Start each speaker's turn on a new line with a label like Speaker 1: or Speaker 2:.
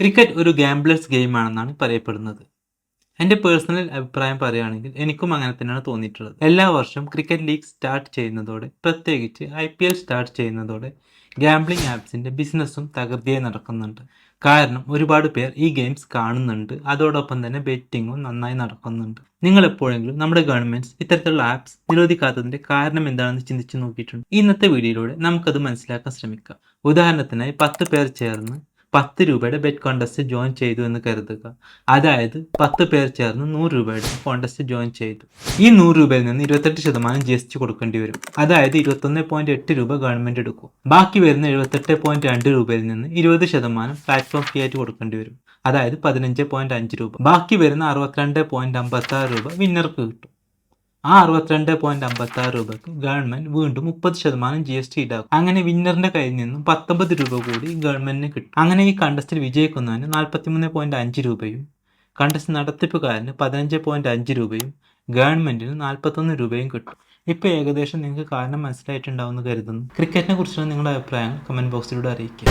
Speaker 1: Cricket ഒരു gamblers ഗെയിമാണെന്നാണ് പറയപ്പെടുന്നത്. എന്റെ പേഴ്സണൽ അഭിപ്രായം പറയുകയാണെങ്കിൽ എനിക്കും അങ്ങനെ തന്നെയാണ് തോന്നിയിട്ടുള്ളത്. എല്ലാ വർഷവും ക്രിക്കറ്റ് ലീഗ് സ്റ്റാർട്ട് ചെയ്യുന്നതോടെ പ്രത്യേകിച്ച് ഐ പി എൽ സ്റ്റാർട്ട് ചെയ്യുന്നതോടെ ഗാംബ്ലിംഗ് ആപ്സിന്റെ ബിസിനസ്സും തകൃതിയായി നടക്കുന്നുണ്ട്. കാരണം ഒരുപാട് പേർ ഈ ഗെയിംസ് കാണുന്നുണ്ട്. അതോടൊപ്പം തന്നെ ബെറ്റിങ്ങും നന്നായി നടക്കുന്നുണ്ട്. നിങ്ങൾ എപ്പോഴെങ്കിലും നമ്മുടെ ഗവൺമെന്റ്സ് ഇത്തരത്തിലുള്ള ആപ്സ് നിരോധിക്കാത്തതിന്റെ കാരണം എന്താണെന്ന് ചിന്തിച്ചു നോക്കിയിട്ടുണ്ട്? ഇന്നത്തെ വീഡിയോയിലൂടെ നമുക്കത് മനസ്സിലാക്കാൻ ശ്രമിക്കാം. ഉദാഹരണത്തിനായി പത്ത് പേർ ചേർന്ന് പത്ത് രൂപയുടെ ബെറ്റ് കോണ്ടസ്റ്റ് ജോയിൻ ചെയ്തു എന്ന് കരുതുക. അതായത് പത്ത് പേർ ചേർന്ന് നൂറ് രൂപയുടെ കോണ്ടസ്റ്റ് ജോയിൻ ചെയ്തു. ഈ നൂറ് രൂപയിൽ നിന്ന് ഇരുപത്തെട്ട് ശതമാനം ജി എസ് ടി കൊടുക്കേണ്ടി വരും. അതായത് ഇരുപത്തൊന്ന് പോയിന്റ് എട്ട് രൂപ ഗവൺമെന്റ് എടുക്കും. ബാക്കി വരുന്ന എഴുപത്തെട്ട് പോയിന്റ് രണ്ട് രൂപയിൽ നിന്ന് ഇരുപത് ശതമാനം പ്ലാറ്റ്ഫോം ഫീ ആയിട്ട് കൊടുക്കേണ്ടി വരും. അതായത് പതിനഞ്ച് പോയിന്റ് അഞ്ച് രൂപ. ബാക്കി വരുന്ന അറുപത്തിരണ്ട് പോയിന്റ് അമ്പത്തി ആറ് രൂപ വിന്നർക്ക് കിട്ടും. ആ അറുപത്തിരണ്ട് പോയിന്റ് അമ്പത്തി ആറ് രൂപക്ക് ഗവൺമെന്റ് വീണ്ടും മുപ്പത് ശതമാനം ജി എസ് ടി ഈടാക്കും അങ്ങനെ വിന്നറിന്റെ കയ്യിൽ നിന്നും പത്തൊമ്പത് രൂപ കൂടി ഗവൺമെന്റിന് കിട്ടും. അങ്ങനെ ഈ കണ്ടസ്റ്റിൽ വിജയിക്കുന്നതിന് നാൽപ്പത്തിമൂന്ന് പോയിന്റ് അഞ്ച് രൂപയും കണ്ടസ്റ്റ് നടത്തിപ്പുകാരന് പതിനഞ്ച് പോയിന്റ് അഞ്ച് രൂപയും ഗവൺമെന്റിന് നാൽപ്പത്തൊന്ന് രൂപയും കിട്ടും. ഇപ്പോൾ ഏകദേശം നിങ്ങൾക്ക് കാരണം മനസ്സിലായിട്ടുണ്ടാവുമെന്ന് കരുതുന്നു. ക്രിക്കറ്റിനെ കുറിച്ചുള്ള നിങ്ങളുടെ അഭിപ്രായങ്ങൾ കമന്റ് ബോക്സിലൂടെ അറിയിക്കുക.